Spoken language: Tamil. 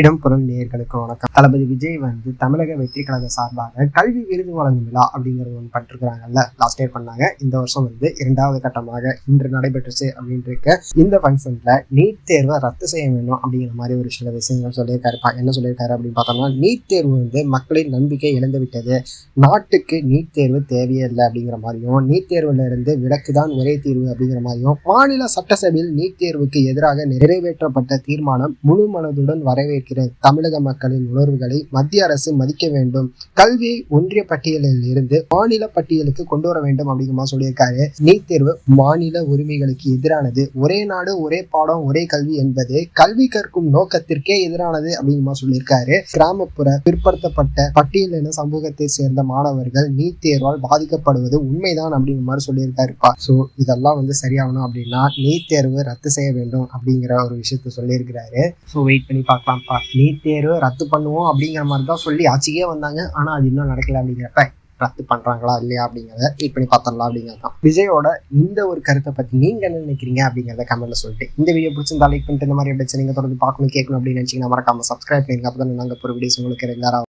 இடம்பொருள் நேர்களுக்கு வணக்கம். தளபதி விஜய் வந்து தமிழக வெற்றி கழக சார்பாக கல்வி விருது வழங்கும் விழா அப்படிங்கிறது ஒன்று பண்ணிருக்கிறாங்கல்ல லாஸ்ட் இயர் பண்ணாங்க. இந்த வருஷம் வந்து இரண்டாவது கட்டமாக இன்று நடைபெற்றுச்சு அப்படின்னு இருக்க இந்த ஃபங்க்ஷன்ல நீட் தேர்வை ரத்து செய்ய வேண்டும் அப்படிங்கிற மாதிரி ஒரு சில விஷயங்கள் சொல்லியிருக்காரு. என்ன சொல்லியிருக்காரு அப்படின்னு பார்த்தோம்னா நீட் தேர்வு வந்து மக்களின் நம்பிக்கை இழந்து விட்டது. நாட்டுக்கு நீட் தேர்வு தேவையே இல்லை அப்படிங்கிற மாதிரியும் நீட் தேர்வுல இருந்து விலக்கு தான் ஒரே தீர்வு அப்படிங்கிற மாதிரியும் மாநில சட்டசபையில் நீட் தேர்வுக்கு எதிராக நிறைவேற்றப்பட்ட தீர்மானம் முழு மனதுடன் இருக்கிற தமிழக மக்களின் உணர்வுகளை மத்திய அரசு மதிக்க வேண்டும். கல்வியை ஒன்றிய பட்டியலில் இருந்து மாநில பட்டியலுக்கு கொண்டு வர வேண்டும் அப்படிங்கிற சொல்லியிருக்காரு. நீட் தேர்வு மாநில உரிமைகளுக்கு எதிரானது. ஒரே நாடு ஒரே பாடம் ஒரே கல்வி என்பது கல்வி கற்கும் நோக்கத்திற்கே எதிரானது அப்படிங்கிற சொல்லியிருக்காரு. கிராமப்புற பிற்படுத்தப்பட்ட பட்டியலின சமூகத்தை சேர்ந்த மாணவர்கள் நீட் தேர்வால் பாதிக்கப்படுவது உண்மைதான் அப்படிங்கிற மாதிரி சொல்லியிருக்காருப்பா ஸோ இதெல்லாம் வந்து சரியாகணும் அப்படின்னா நீட் தேர்வு ரத்து செய்ய வேண்டும் அப்படிங்கிற ஒரு விஷயத்த சொல்லியிருக்கிறாரு. ஸோ வெயிட் பண்ணி பார்க்கலாம். நீட் தேர்வு ரத்து பண்ணுவோம் அப்படிங்கிற மாதிரி தான் சொல்லி ஆட்சிக்கே வந்தாங்க. ஆனால் அது இன்னும் நடக்கல அப்படிங்கிறப்ப ரத்து பண்றாங்களா இல்லையா அப்படிங்கிறத வெயிட் பண்ணி பார்த்தரலாம் அப்படிங்கிறது தான் விஜயோட இந்த ஒரு கருத்தை பத்தி நீங்க என்ன நினைக்கிறீங்க அப்படிங்கிறத கமெண்ட்ல சொல்லிட்டு இந்த வீடியோ பிடிச்சிருந்தா லைக் பண்ணிட்டு இந்த மாதிரி எப்படி நீங்க தொடர்ந்து பார்க்கணும் கேட்கணும் அப்படின்னு நினைச்சீங்கன்னா மறக்காம சப்ஸ்கிரைப் பண்ணுங்க அப்பதான் நாங்க ஒரு வீடியோஸ் உங்களுக்கு ரெகுலராக